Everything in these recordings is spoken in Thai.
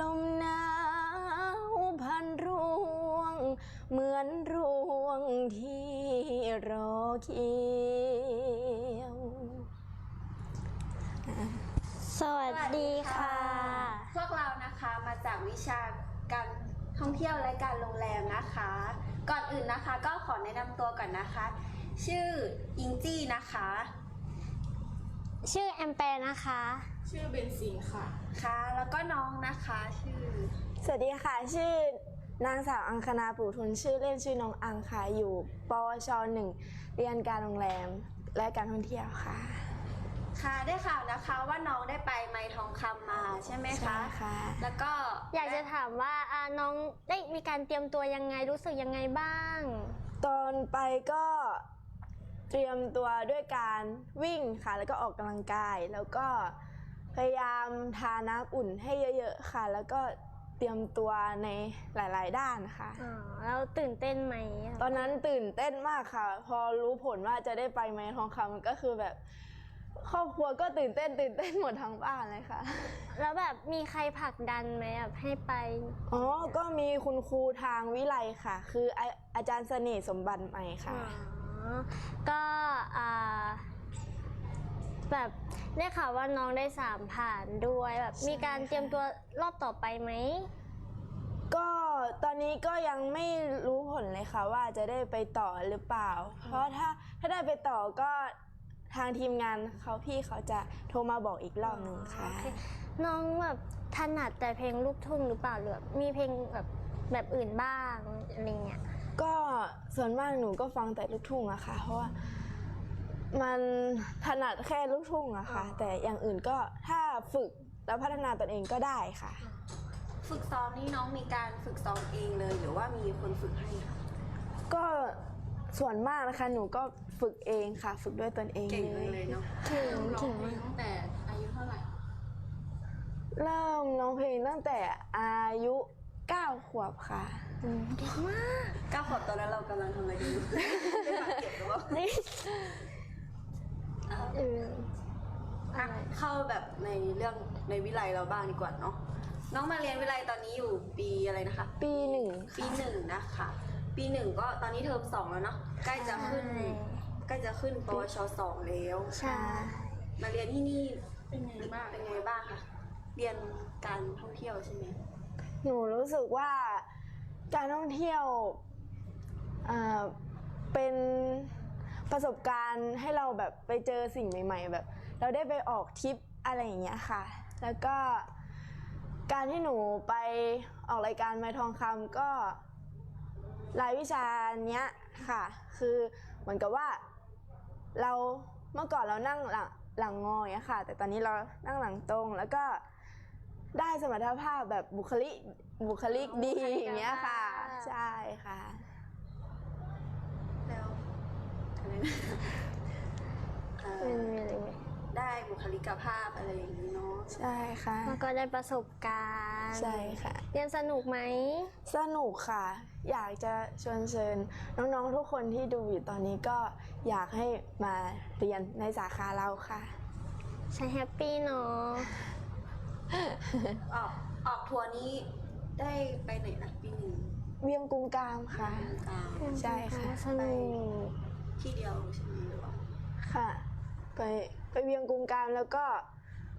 ลมหนาวพันร่วง เหมือนร่วงที่รอเคียว สวัสดีค่ะ พวกเรานะคะมาจากวิชาการท่องเที่ยวและการโรงแรมนะคะ ก่อนอื่นนะคะก็ขอแนะนำตัวก่อนนะคะ ชื่ออิงจี้นะคะ ชื่อแอมเปร์นะคะ ชื่อเบนซินค่ะ ค่ะ แล้วก็น้องนะคะชื่อ สวัสดีค่ะ ชื่อนางสาวอังคณาปู่ทุนชื่อเล่นชื่อน้องอังค่ะ อยู่ปวชหนึ่งเรียนการโรงแรมและการท่องเที่ยวค่ะ ค่ะได้ข่าวนะคะว่าน้องได้ไปไม้ทองคำมาใช่ไหมใช่คะ ค่ะ แล้วก็อยากจะถามว่าอ่าน้องได้มีการเตรียมตัวยังไงรู้สึกยังไงบ้าง ตอนไปก็เตรียมตัวด้วยการวิ่งค่ะ แล้วก็ออกกำลังกาย แล้วก็ พยายามทาน้ำอุ่นให้เยอะๆค่ะ แล้วก็เตรียมตัวในหลาย ๆ ด้านค่ะ อ๋อแล้วตื่นเต้นไหมตอนนั้นตื่นเต้นมากค่ะ พอรู้ผลว่าจะได้ไปไม้ทองคำก็คือแบบ ครอบครัวก็ตื่นเต้น ตื่นเต้นหมดทั้งบ้านเลยค่ะ แล้วแบบมีใครผลักดันไหมแบบให้ไป อ๋อ ก็มีคุณครูทางวิไลค่ะ คืออาอาจารย์เสน่ห์สมบัติใหม่ค่ะ อ๋อ ก็อ่า แบบได้ข่าวว่าน้องได้สามผ่านด้วยแบบ มีการเตรียมตัวรอบต่อไปไหม ก็ตอนนี้ก็ยังไม่รู้ผลเลยค่ะว่าจะได้ไปต่อหรือเปล่า เพราะถ้าถ้าได้ไปต่อก็ทางทีมงานเขาพี่เขาจะโทรมาบอกอีกรอบหนึ่งค่ะโอเคน้องแบบถนัดแต่เพลงลูกทุ่งหรือเปล่าหรือแบบมีเพลงแบบแบบอื่นบ้างอะไรเงี้ยก็ส่วนมากหนูก็ฟังแต่ลูกทุ่งอะค่ะ เพราะว่า มันถนัดแค่ลูกทุ่งอะค่ะ แต่อย่างอื่นก็ถ้าฝึกแล้วพัฒนาตนเองก็ได้ค่ะ ฝึกซ้อมนี่น้องมีการฝึกซ้อมเองเลย หรือว่ามีคนฝึกให้คะก็ส่วนมากนะคะหนูก็ฝึกเองค่ะ ฝึกด้วยตนเองเก่งเลยเลยเนาะถึงร้อถึงงเพลงตั้งแต่อายุเท่าไหร่ เริ่มร้องเพลงตั้งแต่อายุ9ขวบค่ะเด็กมากก้าวขวบตอนนั้นเรากำลังทำอะไรกันอยู่ได้บาดเจ็บหรือเปล่า นี่อะเอออะเข้าแบบในเรื่องในวิไลเราบ้างดีกว่าเนาะน้องมาเรียนวิไลตอนนี้อยู่ปีอะไรนะคะ ปีหนึ่งปีหนึ่งนะคะ ปีหนึ่งก็ตอนนี้เทอมสองแล้วเนาะใกล้จะขึ้นใกล้จะขึ้นปวชสองแล้ว ใช่ มาเรียนที่นี่เป็นไงบ้างเป็นไงบ้างคะเรียนการท่องเที่ยวใช่ไหมหนูรู้สึกว่าการท่องเที่ยวอ่าเป็น ประสบการณ์ให้เราแบบไปเจอสิ่งใหม่ ๆ แบบ เราได้ไปออกทริปอะไรอย่างเงี้ยค่ะ แล้วก็การที่หนูไปออกรายการไม้ทองคำก็รายวิชาเนี้ยค่ะ คือเหมือนกับว่าเราเมื่อก่อนเรานั่งหลังหลังงออย่างเงี้ยค่ะ แต่ตอนนี้เรานั่งหลังตรงแล้วก็ได้สมรรถภาพแบบบุคลิกบุคลิกดีอย่างเงี้ยค่ะ ใช่ค่ะ แล้ว อะไรนะเอ่อเป็นมีอะไรไหมได้บุคลิกภาพอะไรอย่างนี้เนาะใช่ค่ะแล้วก็ได้ประสบการณ์ ใช่ค่ะ เรียนสนุกไหม สนุกค่ะ อยากจะชวนเชิญน้องๆทุกคนที่ดูอยู่ตอนนี้ก็อยากให้มาเรียนในสาขาเราค่ะใช่แฮปปี้เนาะออกออกทัวร์นี้ได้ไปไหนนะปีหนึ่งเวียงกุมกามค่ะ กลาง ใช่ค่ะ สนุก ที่เดียวใช่ไหมหรือว่าค่ะ ไปไปเวียงกุมกามแล้วก็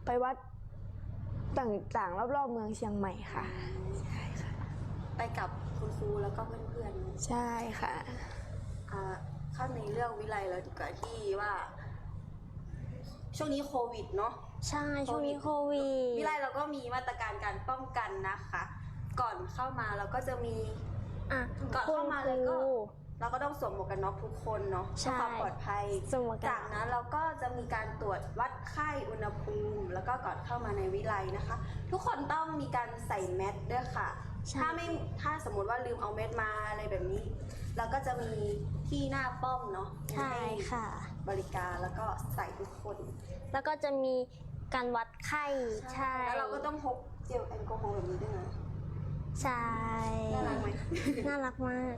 ไปวัดต่างๆรอบๆเมืองเชียงใหม่ค่ะ ใช่ค่ะ ไปกับคุณครูแล้วก็เพื่อนๆใช่ค่ะอ่าเข้าในเรื่องวิไลแล้วดีกว่าที่ว่า ช่วงนี้โควิดเนาะ ใช่ช่วงนี้โควิด วิไลเราก็มีมาตรการการป้องกันนะคะ ก่อนเข้ามาเราก็จะมี อะก่อนเข้ามาเลยก็ คุณครู เราก็ต้องสวมหมวกกันน็อกทุกคนเนาะใช่เพื่อความปลอดภัย สวมหมวกกันน็อกจากนั้นเราก็จะมีการตรวจวัดไข้อุณหภูมิ แล้วก็ก่อนเข้ามาในวิไลนะคะ ทุกคนต้องมีการใส่แมสด้วยค่ะถ้าไม่ถ้าสมมติว่าลืมเอาแมสมาอะไรแบบนี้ เราก็จะมีที่หน้าป้อมเนาะใช่ค่ะ บริการแล้วก็ใส่ทุกคนแล้วก็จะมีการวัดไข้ ใช่ แล้วเราก็ต้องพกเจลแอลกอฮอล์แบบนี้ด้วยนะ ใช่ น่ารักไหมน่ารักมาก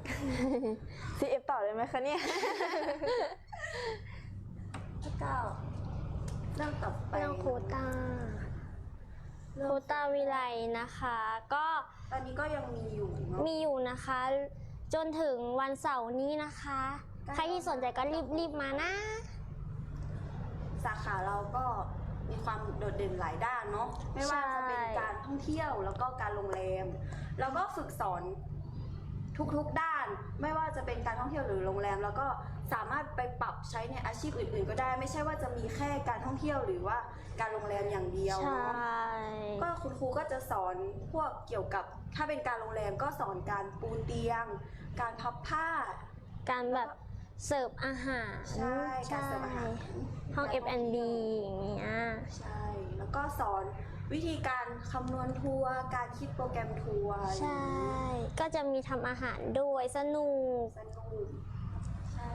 CF ต่อเลยไหมคะเนี่ย แล้วก็เรื่องต่อไปเรื่องโควตาโควตาวิไลนะคะ ก็ตอนนี้ก็ยังมีอยู่เนาะ มีอยู่นะคะจจนถึงวันเสาร์นี้นะคะใครที่สนใจก็รีบรีบมานะ สาขาเราก็ มีความโดดเด่นหลายด้านเนาะไม่ว่าจะเป็นการท่องเที่ยวแล้วก็การโรงแรม แล้วก็ฝึกสอนทุกๆด้าน ไม่ว่าจะเป็นการท่องเที่ยวหรือโรงแรม แล้วก็สามารถไปปรับใช้ในอาชีพอื่น ๆ ก็ได้ ไม่ใช่ว่าจะมีแค่การท่องเที่ยวหรือว่าการโรงแรมอย่างเดียวใช่เนาะก็คุณครูก็จะสอนพวกเกี่ยวกับถ้าเป็นการโรงแรมก็สอนการปูเตียง การพับผ้า การแบบ เสิร์ฟอาหารใช่การเสิร์ฟอาหาร ห้อง F&B อย่างเงี้ย ใช่ แล้วก็สอนวิธีการคำนวณทัวร์การคิดโปรแกรมทัวร์ใช่ ก็จะมีทำอาหารด้วยสนุก สนุกใช่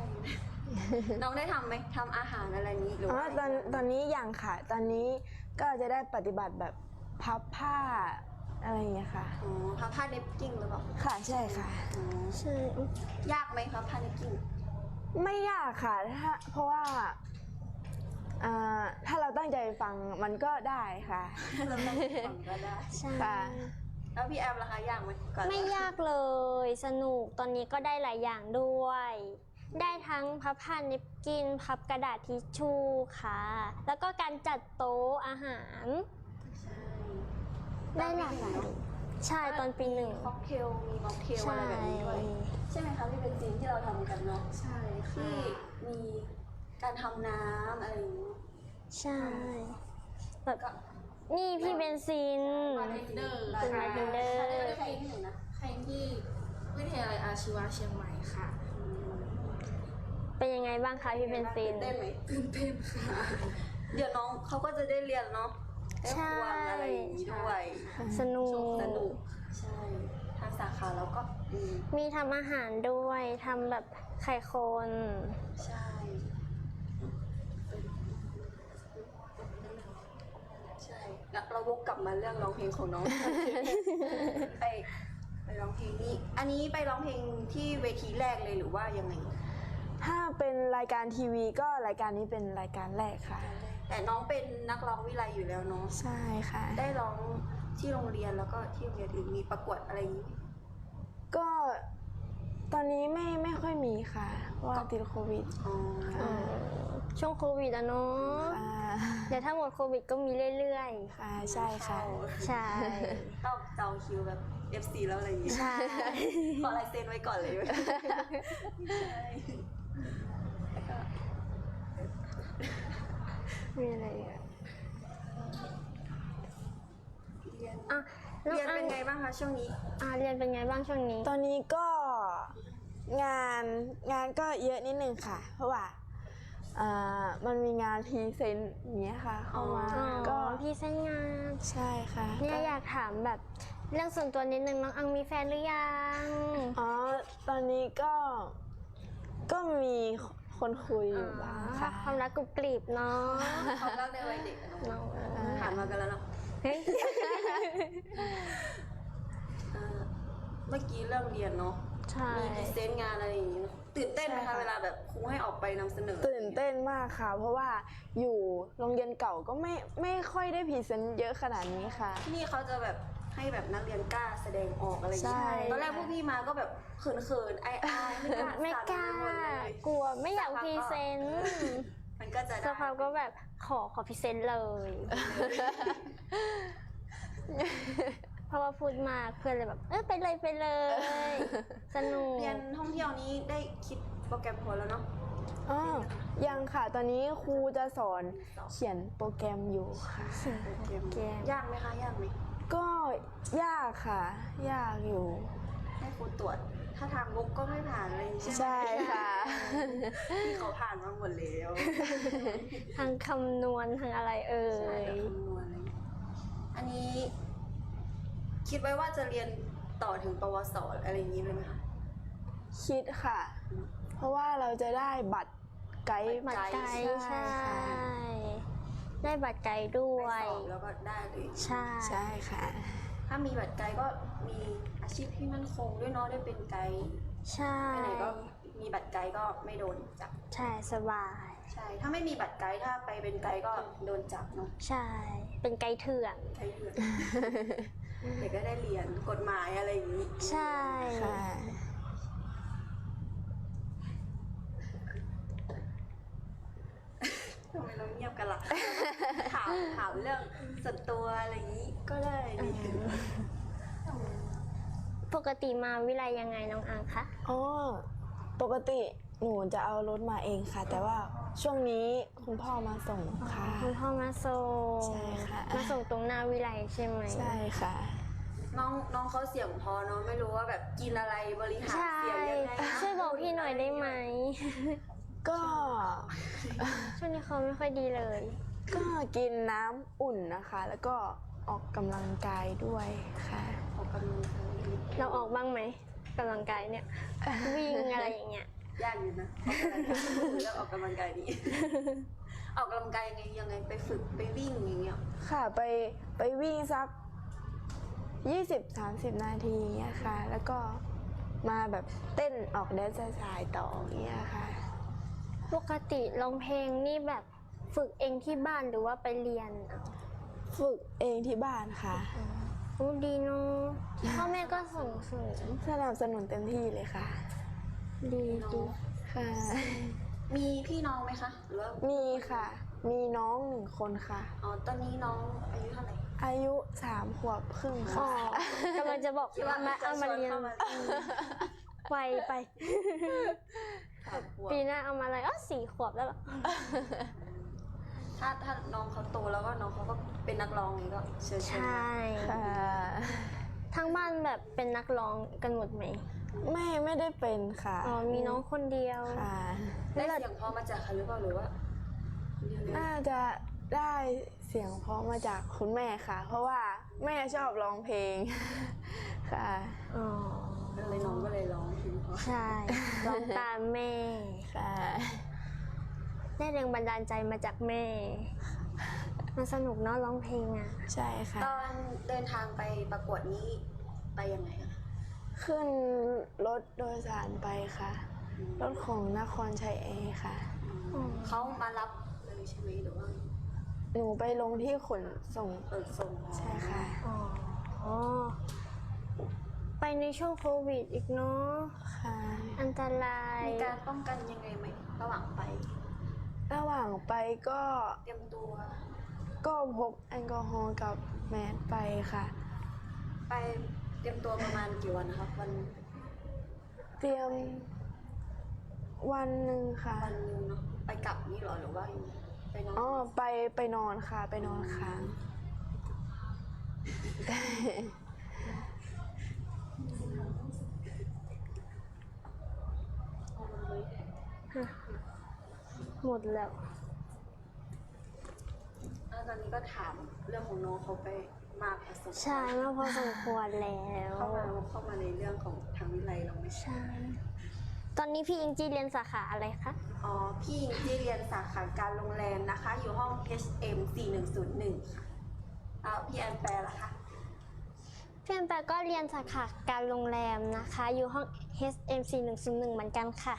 น้องได้ทำไหมทำอาหารอะไรนี้หรืออ๋อว่าตอนตอนนี้ยังค่ะ ตอนนี้ก็จะได้ปฏิบัติแบบพับผ้าอะไรอย่างเงี้ยค่ะ อ๋อพับผ้าเนปกิ้งหรือเปล่าค่ะใช่ค่ะ อ๋อใช่ ยากไหมพับผ้าเนปกิ้ง ไม่ยากค่ะถ้าเพราะว่าอ่าถ้าเราตั้งใจฟังมันก็ได้ค่ะ เราต้องฟังก็ได้ใช่ค่ะ แล้วพี่แอมล่ะคะยากไหมก่อนไม่ยากเลย สนุกตอนนี้ก็ได้หลายอย่างด้วย ได้ทั้งพับผ้าเนปกิน พับกระดาษทิชชู่ค่ะ แล้วก็การจัดโต๊ะอาหารใช่ได้หลากหลาย ใช่ ตอนปีหนึ่งค็อกเทลมีม็อกเทลใช่อะไรแบบนี้ด้วย ใช่ไหมคะพี่เป็นจีนที่เราทำกันเนาะใช่ค่ะที่มีการทำน้ำอะไรอย่างนี้ใช่แบบก็นี่พี่เบนซิน บาร์เทนเดอร์เป็นค่ะ bartender ใช่ได้ใครที่หนึ่งนะใครที่วิทยาลัยอาชีวะเชียงใหม่ค่ะ เป็นยังไงบ้างคะพี่เบนซินได้ไหมตื่นเต้นค่ะ เดี๋ยวน้องเขาก็จะได้เรียนเนาะ ได้ใช่ควงอะไรอย่างนี้ด้วยสนุกสนุกใช่ทางสาขาเราก็อืมมีทำอาหารด้วยทำแบบไข่คนใช่ใช่แล้วเราวกกลับมาเรื่องร้องเพลงของน้องไปไปร้องเพลงนี้ อันนี้ไปร้องเพลงที่เวทีแรกเลยหรือว่ายังไงถ้าเป็นรายการทีวีก็รายการนี้เป็นรายการแรกค่ะ แต่น้องเป็นนักร้องวิไลอยู่แล้วเนาะใช่ค่ะ ได้ร้องที่โรงเรียนแล้วก็ที่โรงเรียนอื่นมีประกวดอะไรอย่างนี้ไหมก็ตอนนี้ไม่ไม่ค่อยมีค่ะเพราะว่าติดโควิดอ๋อเออช่วงโควิดอะเนาะค่ะเดี๋ยวถ้าหมดโควิดก็มีเรื่อยค่ะ ใช่ค่ะๆใช่ ต้องจองคิวแบบ FC แล้วอะไรอย่างงี้ใช่ขอลายเซ็นไว้ก่อนเลยใช่แล้วก็ มีอะไรอีกอะเรียนอะน้องเรียนอัเป็นไงบ้างคะช่วงนี้ อะเรียนเป็นไงบ้างช่วงนี้ ตอนนี้ก็งานงานก็เยอะนิดนึงค่ะ เพราะว่าอ่ามันมีงานพรีเซนต์อย่างเงี้ยค่ะ เข้ามาอ๋อก็พี่เส้นงาน ใช่ค่ะเนี่ยก็อยากถามแบบเรื่องส่วนตัวนิดนึงน้องอังมีแฟนหรือยัง อ๋อตอนนี้ก็ก็มี คนคุยอยู่บ้างค่ะความรักกรุบกริบเนาะความรักในวัยเด็กอะน้เนาะองผ่านมากันแล้วเนาะเฮ้ยเอ่อเมื่อกี้เรื่องเรียนเนาะ ใช่ มีพรีเซนต์งานอะไรอย่างงี้เนอะตื่นเต้นไหมใช่คะค่ะ เวลาแบบครูให้ออกไปนำเสนอตื่นเต้นมากค่ะ เพราะว่าอยู่โรงเรียนเก่าก็ไม่ไม่ค่อยได้พรีเซนต์เยอะขนาดนี้ค่ะ ที่นี่เขาจะแบบ ให้แบบนักเรียนกล้าแสดงออกอะไรอย่างใช่เงี้ยตอนแรกพวกพี่มาก็แบบเขินๆอายๆไม่กล้าไม่สั่นกล้าไปหมดเลย กลัวไม่อยากพรีเซนต์มันก็จะสได้ภาพก็แบบขอขอพรีเซนต์เลย เพราะว่าพูดมากเพื่อนเลยแบบ เออไปเลยไปเลย สนุก เรียนท่องเที่ยวนี้ได้คิดโปรแกรมพอแล้วเนาะ อ๋อยังค่ะตอนนี้ครูจะสอนเขียนโปรแกรมอยู่ค่ะ โปรแกรมแกมยากไหมคะยากไหม ก็ยากค่ะ ยากอยู่ ให้ครูตรวจ ถ้าทางลบก็ไม่ผ่านอะไรอย่างเงี้ยใช่ค่ะ ที่เขาผ่านมาหมดแล้วทางคำนวณทางอะไรเอ่ใช่ยเดี๋ยวคำนวณอะไรอันนี้ คิดไว้ว่าจะเรียนต่อถึงปวสอะไรอย่างนี้เลยไหมคะ คิดค่ะ เพราะว่าเราจะได้บัตรไกด์บัตรไกด์ใช่ ใช่ค่ะ ได้บัตรไกด์ด้วไปย สอบแล้วก็ได้เลยใช่ ใช่ค่ะ ถ้ามีบัตรไกด์ก็มีอาชีพที่มั่นคงด้วยเนาะได้เป็นไกด์ใช่ ไปไหนก็มีบัตรไกด์ก็ไม่โดนจับใช่สบาย ใช่ ถ้าไม่มีบัตรไกด์ถ้าไปเป็นไกด์ก็โดนจับเนาะใช่ เป็นไกด์เถื่อน ไกด์เดือนเด็กก็ได้เรียนกฎหมายอะไรอย่างนี้ ใช่ ค่ะ บกันล่ะ ถามถามเรื่องส่วนตัวอะไรอย่างนี้ก็ได้ดีขึ้นปกติมาวิไลยังไงน้องอังคะอ๋อปกติหนูจะเอารถมาเองค่ะ แต่ว่าช่วงนี้คุณพ่อมาส่งค่ะ คุณพ่อมาส่งใช่ค่ะ มาส่งตรงหน้าวิไลใช่ไหมใช่ค่ะ น้องน้องเขาเสียงพอเนาะไม่รู้ว่าแบบกินอะไรบริหารใช่เสียงยังไงนะช่วยบอกพี่หน่อยได้ไหม ก็ ช่วงนี้เขาไม่ค่อยดีเลย ก็กินน้ำอุ่นนะคะ แล้วก็ออกกำลังกายด้วยค่ะ ออกกำลังกายเราออกบ้างไหมกำลังกายเนี่ย วิ่งอะไรอย่างเงี้ย ยากอยู่นะออกกำลังกายเรื่องออกกำลังกายดีออกกำลังกายยังไงยังไงไปฝึกไปวิ่งอย่างเงี้ยค่ะไปไปวิ่งสัก20-30นาทีเงี้ยค่ะแล้วก็มาแบบเต้นออกแดนซ์สายๆต่อเงี้ยค่ะ ปกติร้องเพลงนี่แบบฝึกเองที่บ้านหรือว่าไปเรียนเอาฝึกเองที่บ้านค่ะโอ้ดีเนาะพ่อแม่ก็ส่งเสริมสนับสนุนเต็มที่เลยค่ะ ดีดีค่ะ มีพี่น้องไหมคะ หรือว่ามีค่ะ มีน้องหนึ่งคนค่ะ อ๋อตอนนี้น้องอายุเท่าไหร่ อายุสามขวบครึ่งอ๋อค่ะ กำลังจะบอกว่ามาเอามาเรียนจะชวนเข้ามาไวไป สามขวบปีหน้าเอามาอะไรอ๋อสี่ขวบแล้วเหรอ ถ้าถ้าน้องเขาโตแล้วก็น้องเขาก็เป็นนักร้องอย่างนี้ก็เชิญใชเชิญ่ค่ะทั้งบ้านแบบเป็นนักร้องกันหมดไหมไม่ไม่ได้เป็นค่ะอ๋อมีน้องคนเดียว ค่ะได้เสียงพอมาจากใครหรือเปล่าหรือว่าเรียนเลยน่าจะได้เสียงเพราะมาจากคุณแม่ค่ะ เพราะว่าแม่ชอบร้องเพลง ค่ะ อ๋อ ก็เลยน้องก็เลยร้องเพลงเพราะใช่ร้องตามแม่ค่ะ ได้แรงบันดาลใจมาจากแม่ มันสนุกเนาะร้องเพลงอะ ใช่ค่ะ ตอนเดินทางไปประกวดนี้ไปยังไงอะขึ้นรถโดยสารไปค่ะ รถของนครชัยเอค่ะอืมเขามารับเลยใช่ไหมหรือว่าหนูไปลงที่ขนส่งเปิดส่งใช่ค่ะ อ๋ออ๋อ ไปในช่วงโควิดอีกเนาะค่ะอันตรายมีการป้องกันยังไงไหมระหว่างไประหว่างไปก็เตรียมตัว ก็พกแอลกอฮอล์กับแมสไปค่ะ ไปเตรียมตัวประมาณกี่วันคะวันเตรียมวันหนึ่งค่ะวันหนึงเนาะไปกลับนี่เหรอหรือว่ายังไงไปนอนอ๋อไปไปนอนค่ะ ไปนอนค้าง หมดแล้วแล้วตอนนี้ก็ถามเรื่องของน้องเขาไปมากพอสมควรใช่มาพอสมควรแล้วเข้ามาเข้ามาในเรื่องของทางวิไลเราไหมใช่ ตอนนี้พี่อิงจี้เรียนสาขาอะไรคะอ๋อพี่หญิงที่เรียนสาขาการโรงแรมนะคะ อยู่ห้อง HM 4101ค่ะอ้าวพี่แอนแปลล่ะคะพี่แอมแปก็เรียนสาขาการโรงแรมนะคะ อยู่ห้อง HMC 101เหมือนกันค่ะ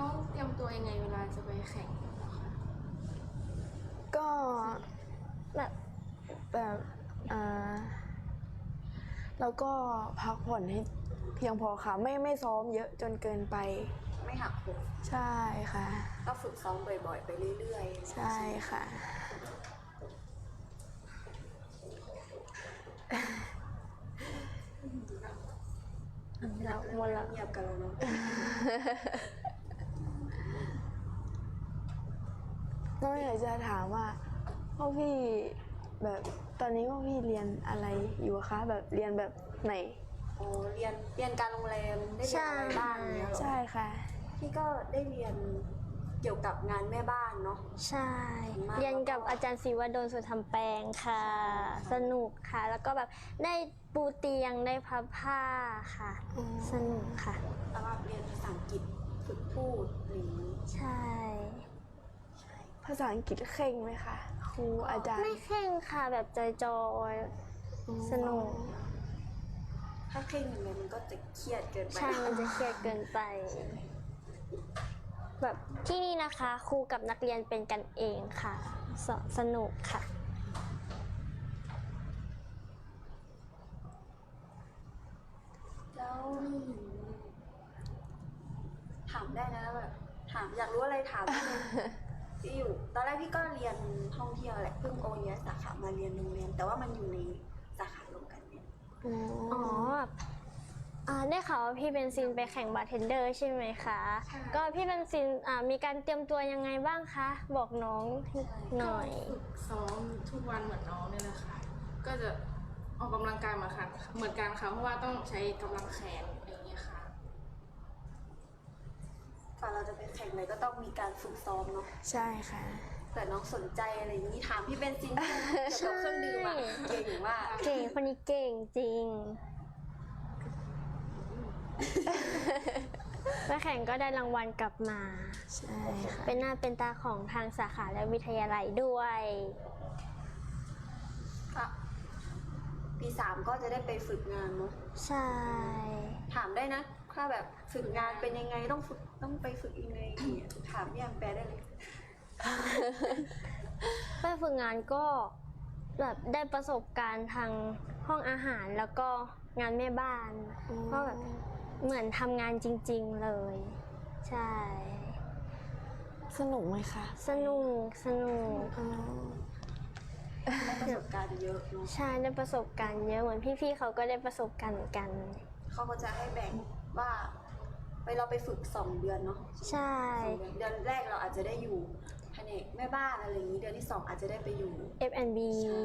น้องเตรียมตัวยังไงเวลาจะไปแข่งเหรอคะก็แบบแบบอ่าแล้วก็พักผ่อนให้เพียงพอค่ะ ไม่ไม่ซ้อมเยอะจนเกินไป ไม่หักโหมใช่ค่ะ ก็ฝึกซ้อมบ่อยๆ ไปเรื่อยๆใช่ค่ะแล้วหมดแล้วเงียบกันแล้วเนาะ น้องอยากจะถามว่าพ่อพี่แบบตอนนี้พ่อพี่เรียนอะไรอยู่คะแบบเรียนแบบไหนอ๋อเรียนเรียนการโรงแรมได้เรียนอะไรบ้างเนี่ยเหรอใช่ค่ะ พี่ก็ได้เรียนเกี่ยวกับงานแม่บ้านเนาะ ใช่ มาก เรียนกับอาจารย์ศิวดลสุธรรมแปลงค่ะ สนุกค่ะ แล้วก็แบบได้ปูเตียงได้พับผ้าค่ะอ๋อสนุกค่ะ แล้วก็เรียนภาษาอังกฤษฝึกพูดอะไรอย่างนี้ใช่ภาษาอังกฤษเข่งไหมคะครูอาจารย์ไม่เข่งค่ะแบบจอยๆสนุกถ้าเคร่งอย่างไรมันก็จะเครียดเกินไปใช่มันจะเครียดเกินไป แบบที่นี่นะคะครูกับนักเรียนเป็นกันเองค่ะสสนุกค่ะ แล้วถามได้นะแบบถามอยากรู้อะไรถามได้เลยที่ อยู่ตอนแรกพี่ก็เรียนท่องเที่ยวแหละเพิ่งโอนย้ายสาขามาเรียนโรงเรียนแต่ว่ามันอยู่ในสาขาลงกันเนี่ยอ๋ออ๋อแบบอ่าได้ข่าวว่าพี่เบนซินไปแข่งบาร์เทนเดอร์ใช่ไหมคะ ก็พี่เบนซินอ่ามีการเตรียมตัวยังไงบ้างคะ บอกน้องหน่อยฝึกซ้อมทุกวันเหมือนน้องเนี่ยแหละค่ะ ก็จะออกกำลังกายเหมือนกันเหมือนกันค่ะเพราะว่าต้องใช้กำลังแขนอย่างเงี้ยค่ะ ก่อนเราจะไปแข่งเลยก็ต้องมีการฝึกซ้อมเนาะใช่ค่ะเกิดน้องสนใจอะไรอย่างนี้ถามพี่เบนซินเกี่ยวกับเครื่องดื่มอะเก่งมากเก่งคนนี้เก่งจริงไปแข่งก็ได้รางวัลกลับมา ใช่ค่ะเป็นหน้าเป็นตาของทางสาขาและวิทยาลัยด้วยก็ปีสามก็จะได้ไปฝึกงานเนาะใช่ ถามได้นะ ถ้าแบบฝึกงานเป็นยังไงต้องฝึกต้องไปฝึกยังไงอย่างเงี้ยถามพี่แอมแปลได้เลยไปฝึกงานก็แบบได้ประสบการณ์ทางห้องอาหารแล้วก็งานแม่บ้านอืมก็แบบเหมือนทำงานจริง ๆเลย ใช่ สนุกไหมคะ สนุกสนุกอ๋อได้ประสบการณ์เยอะเนาะใช่ได้ประสบการณ์เยอะเหมือนพี่ๆเขาก็ได้ประสบการณ์เหมือนกัน เขาก็จะให้แบ่ง ว่าไปเราไปฝึกสองเดือนเนาะใช่ สองเดือนเดือนแรกเราอาจจะได้อยู่แผนกแม่บ้านอะไรอย่างนี้เดือนที่สองอาจจะได้ไปอยู่ F&B ใช่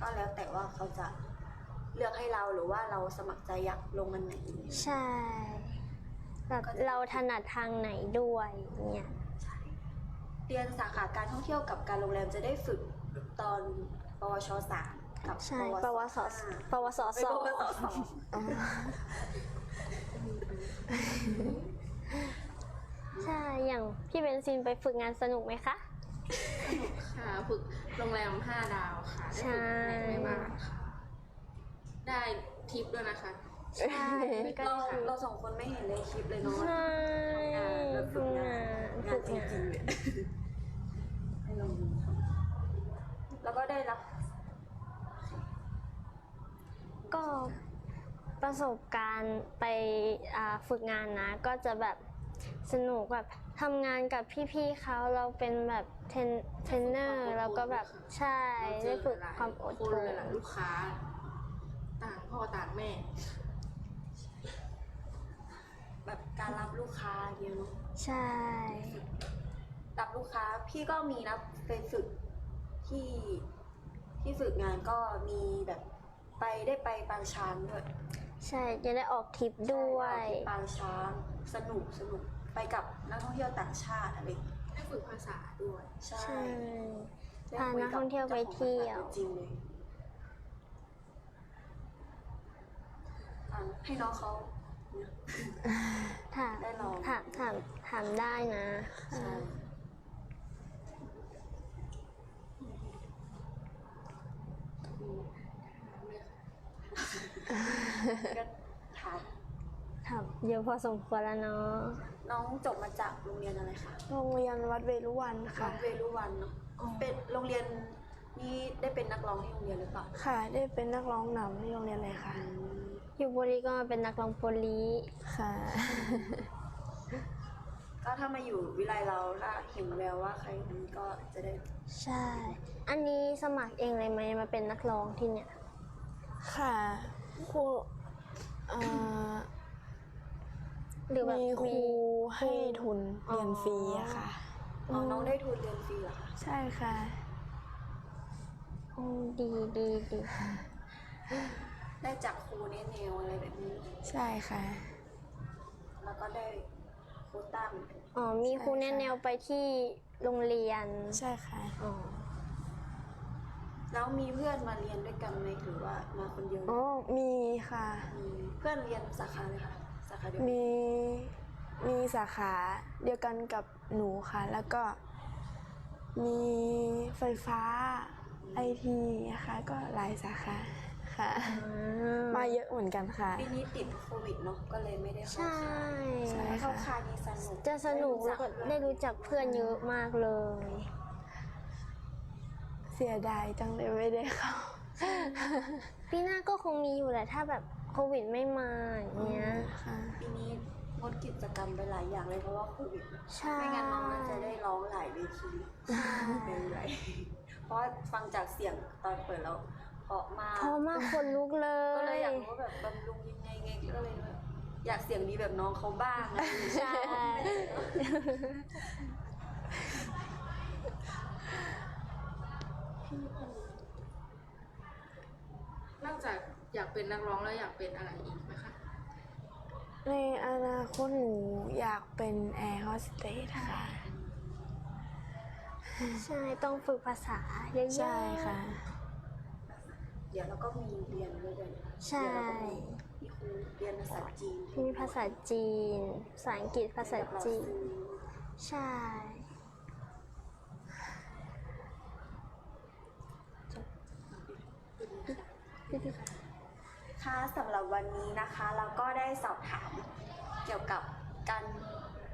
ก็แล้วแต่ว่าเขาจะเลือกให้เราหรือว่าเราสมัครใจอยากลงมันไหน ใช่แบบเราถนัดทางไหนด้วยเนี่ยเรียนสาขาการท่องเที่ยวกับการโรงแรมจะได้ฝึกตอนปวชสามกับใช่ปปววสสปวสห้าสองไม่ปวสสอง ใช่ อย่างพี่เบนซินไปฝึกงานสนุกไหมคะ ค่ะฝึกโรงแรม5ดาวค่ะ ได้ใช่ฝึกในแม่บ้านค่ะ ได้ทิปด้วยนะคะ ใช่ก็เราทำเราสองคนไม่เห็นในคลิปเลยเนาะใช่ทำงานแบบฝึฝึกกงางานนงาฝึนกจงาริงนๆเลยให้ลองดูครับแล้วก็ได้รับ ก็ ประสบการณ์ไปอ่าฝึกงานนะ ก็จะแบบสนุกแบบทำงานกับพี่ๆเขาเราเป็นแบบเทรนเทรนเนอร์แล้วก็แบบใช่เราเจได้อฝึกหลายความอดคทนนเลยล่ะลูกค้า ต่างพ่อต่างแม่ แบบการรับลูกค้าเยอะเนาะใช่รับลูกค้าพี่ก็มีนะไปฝึกที่ที่ฝึกงานก็มีแบบไปได้ไปปางช้างด้วย ใช่จะได้ออกทริปด้วยที่ปางช้างสนุกสนุกไปกับนักท่องเที่ยวต่างชาติอะไรอย่างเงี้ยได้ฝึกภาษาด้วย ใช่ใช่ได้พาคุนักท่องเที่ยวไปเที่ยวจ้าของบริษัทจริงๆเลยอะให้น้องเขาเนี่ยถามได้ลอง ถามถามถามได้นะ ใช่ ก็ถามถามเยอะพอสมควรแล้วเนาะน้องจบมาจากโรงเรียนอะไรคะโรงเรียนวัดเวรุวันวัค่ะดเวรุวันเนาะเป็นโรงเรียนนี่ได้เป็นนักร้องที่โรงเรียนหรือเปล่าค่ะ ได้เป็นนักร้องนำที่โรงเรียนเลยค่ะ อยู่บุรีก็มาเป็นนักร้องโปลีค่ะ ก็ถ้ามาอยู่วิไลเราถ้าเห็นแววว่าใครนี้ก็จะได้ใช่ อันนี้สมัครเองเลยไหมมาเป็นนักร้องที่เนี่ยค่ะ ครูเอ่อหรือแบบมีครูให้ทุนอ๋อเรียนฟรีอะค่ะ อ๋อน้องได้ทุนเรียนฟรีเหรอคะใช่ค่ะโอ้ดีดีดีได้จากครูเนตแนวอะไรแบบนี้ ใช่ค่ะ แล้วก็ได้โควต้าเหมือนกันอ๋อมีครูแนะแนวไปที่โรงเรียน ใช่ค่ะ อ๋อ แล้วมีเพื่อนมาเรียนด้วยกันไหมหรือว่ามาคนเดียวอ๋อมีค่ะ มีเพื่อนเรียนสาขาเลยค่ะ สาขาเดียวกันมีมีสาขาเดียวกันกับหนูค่ะ แล้วก็มีไฟฟ้าไอทีนะคะก็หลายสาขาค่ะ มาเยอะเหมือนกันค่ะ ปีนี้ติดโควิดเนาะก็เลยไม่ได้เข้าใช่ค่ายใช่ เข้าค่ายนี้สนุกจะสนุกแล้วก็ได้รู้จักเพื่อนเยอะมากเลยเสียดายจังเลยไม่ได้เข้า ปีหน้าก็คงมีอยู่แหละถ้าแบบโควิดไม่มาอย่างเงี้ยค่ะ ปีนี้งดกิจกรรมไปหลายอย่างเลยเพราะว่าโควิดใช่ไม่งั้นน้องน่าจะได้ร้องหลายเวทีเป็นไรเพราะว่าฟังจากเสียงตอนเปิดแล้วเพราะมากเพราะมากคนลุกเลก็เลยยอยากรู้ว่าแบบบำรุงยังไงไงก็เลยแบบอยากเสียงดีแบบน้องเขาบ้างอะไรอย่างเงี้ยใช่ นอกจากอยากเป็นนักร้องแล้วอยากเป็นอะไรอีกไหมคะ ในอนาคตหนูอยากเป็นแอร์โฮสเตสค่ะ ใช่ต้องฝึกภาษาเยอะๆ ใช่ค่ะ เดี๋ยวเราก็มีเรียนด้วยกันใช่ เดี๋ยวเราก็มีมีครูเรียนภาษาจีนมีภาษาจีน ภาษาอังกฤษภาษาจีน ใช่ ค่ะสำหรับวันนี้นะคะเราก็ได้สอบถามเกี่ยวกับการ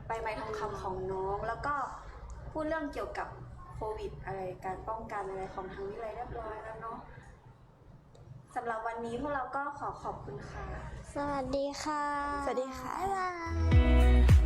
ใบไม้ทองคำของน้อง แล้วก็พูดเรื่องเกี่ยวกับโควิดอะไรการป้องกันอะไรของทางวิเลยเรียบร้อยแล้วเนาะสำหรับวันนี้พวกเราก็ขอขอบคุณค่ะ สวัสดีค่ะ สวัสดีค่ะ บ๊ายบาย